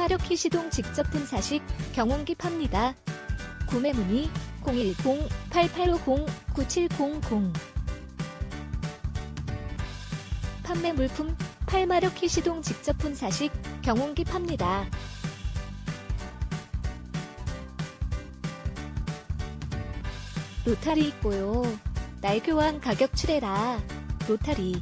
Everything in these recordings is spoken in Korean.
8마력키 시동 직접 분사식 경운기 팝니다. 구매 문의 010-8850-9700 판매 물품 8마력키 시동 직접 분사식 경운기 팝니다. 로타리 있고요. 날 교환 가격 출해라. 로타리.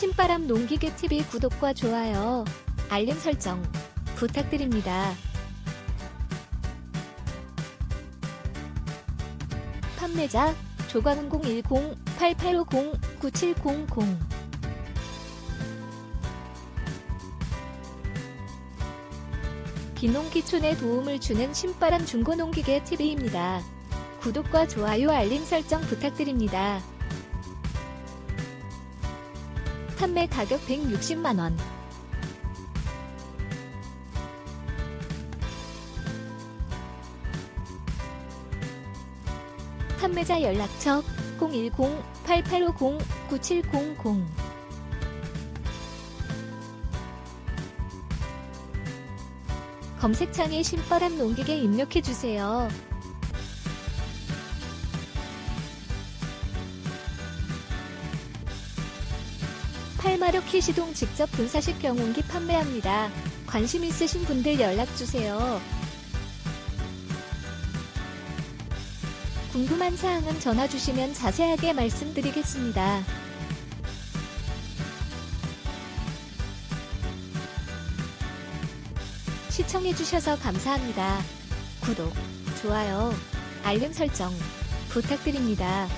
신바람 농기계 TV 구독과 좋아요, 알림 설정 부탁드립니다. 판매자 조광은 010-8850-9700 기농기촌에 도움을 주는 신바람 중고농기계 TV입니다. 구독과 좋아요 알림 설정 부탁드립니다. 판매 가격 160만원. 판매자 연락처 010-8850-9700 검색창에 신바람 농기계 입력해주세요. 팔마력 키 시동 직접 분사식 경운기 판매합니다. 관심 있으신 분들 연락주세요. 궁금한 사항은 전화 주시면 자세하게 말씀드리겠습니다. 시청해주셔서 감사합니다. 구독, 좋아요, 알림 설정 부탁드립니다.